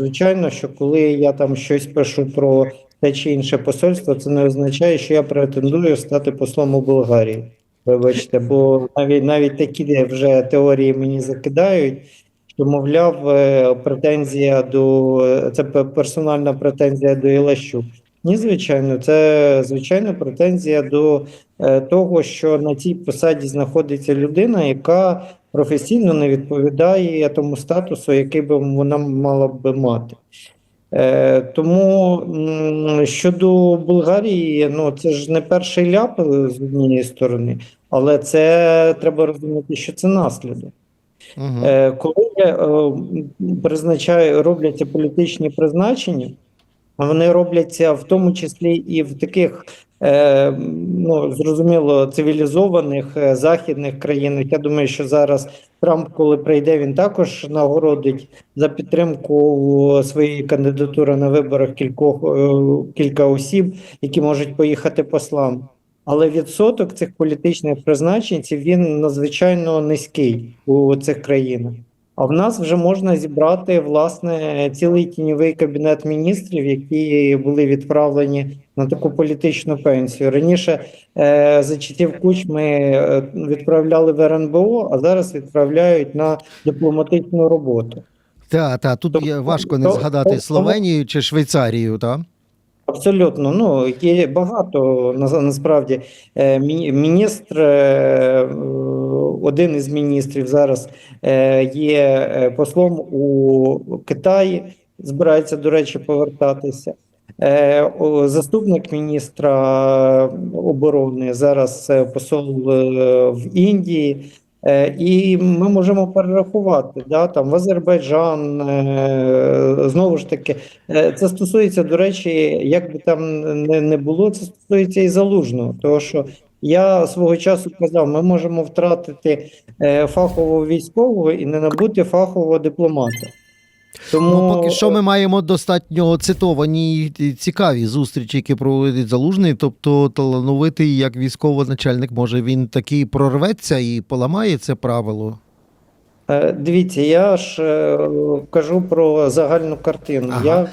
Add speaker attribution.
Speaker 1: Звичайно, що коли я там щось пишу про те чи інше посольство, це не означає, що я претендую стати послом у Болгарії. Вибачте, бо навіть навіть такі вже теорії мені закидають, що, мовляв, е, претензія до це персональна претензія до Ілащук. Ні, звичайно, це звичайно претензія до е, того, що на цій посаді знаходиться людина, яка професійно не відповідає тому статусу, який би вона мала би мати. Е, тому щодо Болгарії, ну це ж не перший ляп з однієї сторони, але це треба розуміти, що це наслідок.
Speaker 2: Угу.
Speaker 1: Е, коли е, призначаю, робляться політичні призначення, вони робляться в тому числі і в таких, ну зрозуміло, цивілізованих е, західних країнах. Я думаю, що зараз Трамп, коли прийде, він також нагородить за підтримку своєї кандидатури на виборах кількох е, кілька осіб, які можуть поїхати послам. Але відсоток цих політичних призначенців він надзвичайно низький у цих країнах. А в нас вже можна зібрати власне цілий тіньовий кабінет міністрів, які були відправлені на таку політичну пенсію. Раніше е, за часів Кучми е, відправляли в РНБО, а зараз відправляють на дипломатичну роботу.
Speaker 2: Та, та, тут
Speaker 1: Тобто-
Speaker 2: є важко не згадати
Speaker 1: то-
Speaker 2: Словенію чи Швейцарію, та?
Speaker 1: Абсолютно, ну є багато на- насправді Е, міністр, е, один із міністрів зараз е, є послом у Китаї, збирається, до речі, повертатися. Заступник міністра оборони зараз посол в Індії. Е, І ми можемо перерахувати да, там в Азербайджан, е, знову ж таки, Е, Це стосується, до речі, як би там не, було, це стосується і залужного. Тому що я свого часу казав, ми можемо втратити фахового військового і не набути фахового дипломата. Тому
Speaker 2: Ну, поки що ми маємо достатньо цитовані і цікаві зустрічі, які проводить залужний. Тобто талановитий як військовий начальник, може він такий прорветься і поламає це правило.
Speaker 1: Е, Дивіться, я ж е, кажу про загальну картину.
Speaker 2: Ага.
Speaker 1: Я